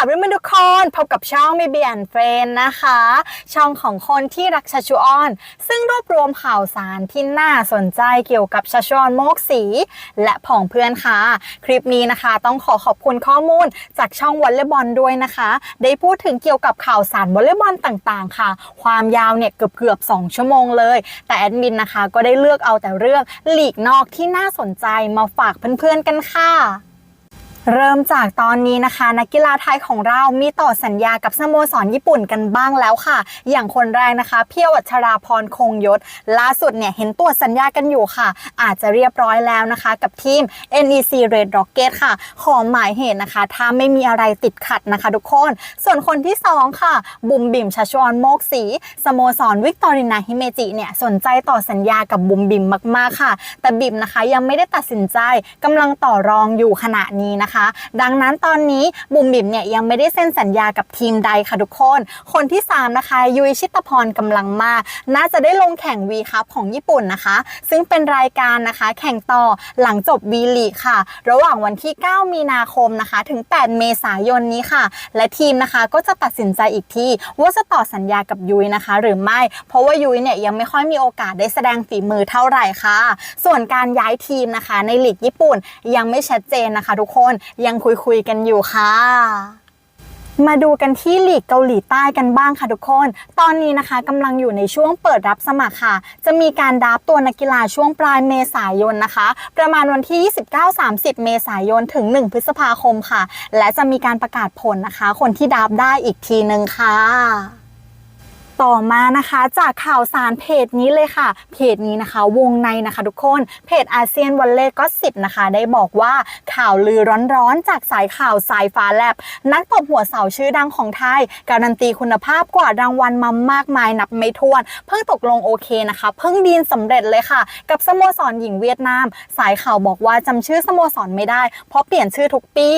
ค่ะเพื่อนๆทุกคนพบกับช่องมีเบียนเฟรนนะคะ ช่องของคนที่รักชาชูออน ซึ่งรวบรวมข่าวสารที่น่าสนใจเกี่ยวกับชาชูออนโมกสี และผองเพื่อนค่ะ คลิปนี้นะคะต้องขอขอบคุณข้อมูลจากช่องวอลเลย์บอลด้วยนะคะ ได้พูดถึงเกี่ยวกับข่าวสารวอลเลย์บอลต่างๆ ค่ะ ความยาวเนี่ยเกือบเกือบ2ชั่วโมงเลย แต่แอดมินนะคะก็ได้เลือกเอาแต่เรื่องหลีกนอกที่น่าสนใจมาฝากเพื่อนๆกันค่ะ เริ่มจากตอนนี้นะคะ นักกีฬาไทยของเรามีต่อสัญญากับสโมสรญี่ปุ่นกันบ้างแล้วค่ะ อย่างคนแรกนะคะ เพียวอัชราพรคงยศ ล่าสุดเนี่ยเห็นตัวสัญญากันอยู่ค่ะ อาจจะเรียบร้อยแล้วนะคะ กับทีม NEC Red Rocket ค่ะ ขอหมายเหตุนะคะ ถ้าไม่มีอะไรติดขัดนะคะทุกคน ส่วนคนที่ 2 ค่ะ บุมบิมชาชวอนโมกสีสโมสรวิกตอรินาฮิเมจิเนี่ยสนใจต่อสัญญากับบุมบิมมากๆค่ะ แต่บิมนะคะยังไม่ได้ตัดสินใจกำลังต่อรองอยู่ขณะนี้นะคะดังนั้นตอนนี้บุ๋มบิมเนี่ยยังไม่ได้เซ็นสัญญากับทีมใดค่ะทุกคน คนที่ 3 นะคะ ยุยชิตพรกำลังมากน่าจะได้ลงแข่งวีคัพของญี่ปุ่นนะคะ ซึ่งเป็นรายการนะคะ แข่งต่อหลังจบวีลีค่ะ ระหว่างวันที่ 9 มีนาคมนะคะ ถึง 8 เมษายนนี้ค่ะ และทีมนะคะก็จะตัดสินใจอีกทีว่าจะต่อสัญญากับยุยนะคะ หรือไม่ เพราะว่ายุยเนี่ยยังไม่ค่อยมีโอกาสได้แสดงฝีมือเท่าไหร่ค่ะ ส่วนการย้ายทีมนะคะ ในลีกญี่ปุ่นยังไม่ชัดเจนนะคะทุกคนยังคุยคุยกันอยู่ค่ะ มาดูกันที่ลีกเกาหลีใต้กันบ้างค่ะทุกคน ตอนนี้นะคะกำลังอยู่ในช่วงเปิดรับสมัครค่ะ จะมีการดับตัวนักกีฬาช่วงปลายเมษายนนะคะ ประมาณวันที่ 29-30 เมษายนถึง 1 พฤษภาคมค่ะ และจะมีการประกาศผลนะคะ คนที่ดับได้อีกทีนึงค่ะ ต่อมานะคะจากข่าวสารเพจนี้เลยค่ะ เพจนี้นะคะ วงในนะคะทุกคนเพจอาเซียนวันเล่ก็สิบนะคะ ได้บอกว่าข่าวลือร้อนๆ จากสายข่าวสายฟ้าแลบ นักตบหัวเสาชื่อดังของไทย การันตีคุณภาพกว่ารางวัลมามากมายนับไม่ถ้วน เพิ่งตกลงโอเคนะคะ เพิ่งดีนสำเร็จเลยค่ะ กับสโมสรหญิงเวียดนาม สายข่าวบอกว่าจำชื่อสโมสรไม่ได้ เพราะเปลี่ยนชื่อทุกปี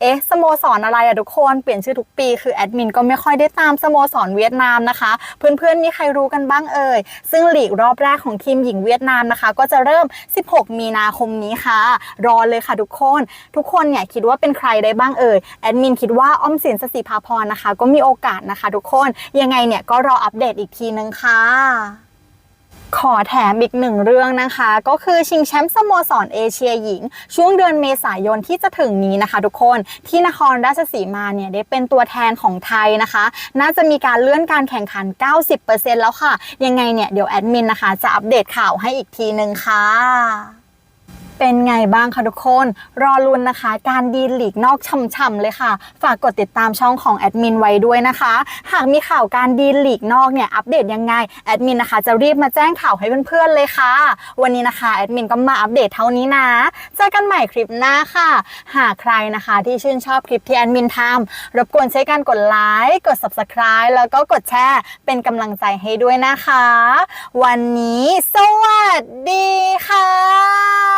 เอ๊ะสโมสรอะไรอะทุกคนเปลี่ยนชื่อทุกปีคือแอดมินก็ไม่ค่อยได้ตามสโมสรเวียดนามนะคะเพื่อนๆ มีใครรู้กันบ้างเอ่ย ซึ่งลีกรอบแรกของทีมหญิงเวียดนามนะคะ ก็จะเริ่ม 16 มีนาคมนี้ค่ะ รอเลยค่ะทุกคน ทุกคนเนี่ยคิดว่าเป็นใครได้บ้างเอ่ย แอดมินคิดว่าอ้อมสินสศิภาพรนะคะ ก็มีโอกาสนะคะ ทุกคน ยังไงเนี่ยก็รออัปเดตอีกทีนึงค่ะ ขอแถมอีกหนึ่งเรื่องนะคะ ก็คือชิงแชมป์สโมสรเอเชียหญิง ช่วงเดือนเมษายนที่จะถึงนี้นะคะ ทุกคนที่นครราชสีมาเนี่ยได้เป็นตัวแทนของไทยนะคะ น่าจะมีการเลื่อนการแข่งขัน 90%แล้วค่ะ ยังไงเนี่ยเดี๋ยวแอดมินนะคะ จะอัปเดตข่าวให้อีกทีนึงค่ะ เป็นไงบ้างคะทุกคน รอลุ้นนะคะ การดีลีกนอกช่ำๆเลยค่ะ ฝากกดติดตามช่องของแอดมินไว้ด้วยนะคะ หากมีข่าวการดีลีกนอกเนี่ยอัปเดตยังไงแอดมินนะคะจะรีบมาแจ้งข่าวให้เพื่อนๆเลยค่ะ วันนี้นะคะแอดมินก็มาอัปเดตเท่านี้นะเจอกันใหม่คลิปหน้าค่ะ หากใครนะคะที่ชื่นชอบคลิปที่แอดมินทำรบกวนใช้การกดไลค์กด subscribe แล้วก็กดแชร์เป็นกำลังใจให้ด้วยนะคะ วันนี้สวัสดีค่ะ